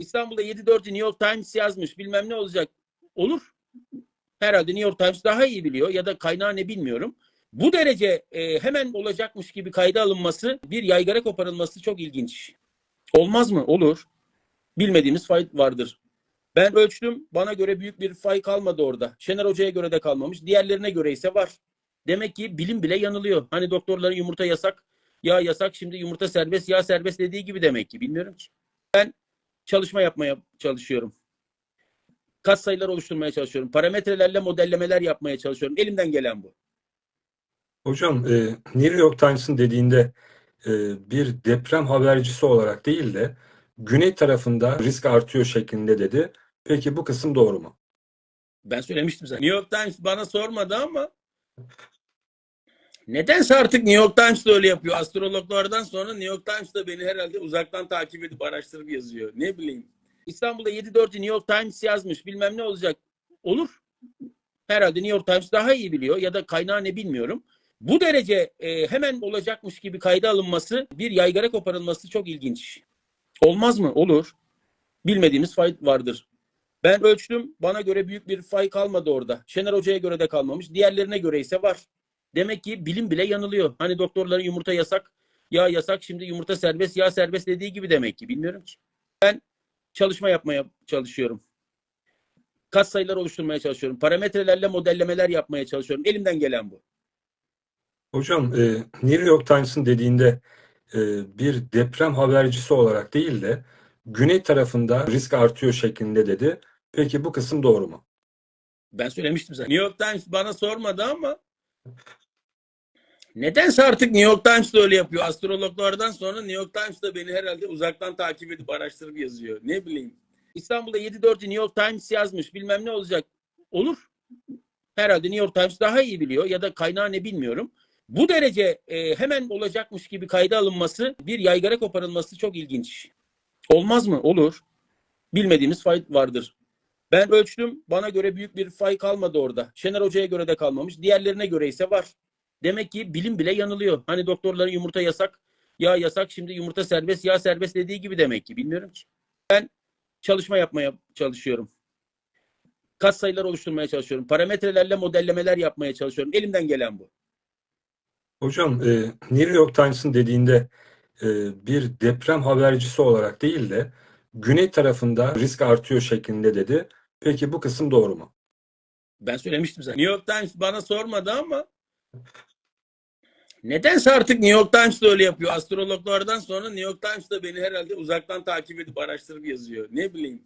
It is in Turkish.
İstanbul'da 7-4 New York Times yazmış bilmem ne olacak. Olur. Herhalde New York Times daha iyi biliyor ya da kaynağı ne bilmiyorum. Bu derece e, hemen olacakmış gibi kayda alınması, bir yaygara koparılması çok ilginç. Olmaz mı? Olur. Bilmediğimiz fay vardır. Ben ölçtüm. Bana göre büyük bir fay kalmadı orada. Şener Hoca'ya göre de kalmamış. Diğerlerine göre ise var. Demek ki bilim bile yanılıyor. Hani doktorların yumurta yasak, yağ yasak, şimdi yumurta serbest, yağ serbest dediği gibi demek ki. Bilmiyorum ki. Ben çalışma yapmaya çalışıyorum. Kat sayılar oluşturmaya çalışıyorum. Parametrelerle modellemeler yapmaya çalışıyorum. Elimden gelen bu. Hocam e, New York Times'ın dediğinde e, bir deprem habercisi olarak değil de güney tarafında risk artıyor şeklinde dedi. Peki bu kısım doğru mu? Ben söylemiştim zaten. New York Times bana sormadı ama nedense artık New York Times da öyle yapıyor. Astrologlardan sonra New York Times da beni herhalde uzaktan takip edip araştırıp yazıyor. Ne bileyim. İstanbul'da 7-4 New York Times yazmış bilmem ne olacak. Olur. Herhalde New York Times daha iyi biliyor ya da kaynağı ne bilmiyorum. Bu derece e, hemen olacakmış gibi kayda alınması, bir yaygara koparılması çok ilginç. Olmaz mı? Olur. Bilmediğimiz fay vardır. Ben ölçtüm. Bana göre büyük bir fay kalmadı orada. Şener Hoca'ya göre de kalmamış. Diğerlerine göre ise var. Demek ki bilim bile yanılıyor. Hani doktorların yumurta yasak, yağ yasak, şimdi yumurta serbest, yağ serbest dediği gibi demek ki. Bilmiyorum ki. Ben çalışma yapmaya çalışıyorum. Kat sayılar oluşturmaya çalışıyorum. Parametrelerle modellemeler yapmaya çalışıyorum. Elimden gelen bu. Hocam e, New York Times'ın dediğinde e, bir deprem habercisi olarak değil de güney tarafında risk artıyor şeklinde dedi. Peki bu kısım doğru mu? Ben söylemiştim zaten. New York Times bana sormadı ama nedense artık New York Times da öyle yapıyor. Astrologlardan sonra New York Times da beni herhalde uzaktan takip edip araştırıp yazıyor. Ne bileyim. İstanbul'da 7-4 New York Times yazmış bilmem ne olacak. Olur. Herhalde New York Times daha iyi biliyor ya da kaynağı ne bilmiyorum. Bu derece e, hemen olacakmış gibi kayda alınması, bir yaygara koparılması çok ilginç. Olmaz mı? Olur. Bilmediğimiz fay vardır. Ben ölçtüm. Bana göre büyük bir fay kalmadı orada. Şener Hoca'ya göre de kalmamış. Diğerlerine göre ise var. Demek ki bilim bile yanılıyor. Hani doktorların yumurta yasak, yağ yasak, şimdi yumurta serbest, yağ serbest dediği gibi demek ki. Bilmiyorum ki. Ben çalışma yapmaya çalışıyorum. Kat sayılar oluşturmaya çalışıyorum. Parametrelerle modellemeler yapmaya çalışıyorum. Elimden gelen bu. Hocam e, New York Times'ın dediğinde e, bir deprem habercisi olarak değil de güney tarafında risk artıyor şeklinde dedi. Peki bu kısım doğru mu? Ben söylemiştim zaten. New York Times bana sormadı ama nedense artık New York Times da öyle yapıyor. Astrologlardan sonra New York Times da beni herhalde uzaktan takip edip araştırıp yazıyor. Ne bileyim.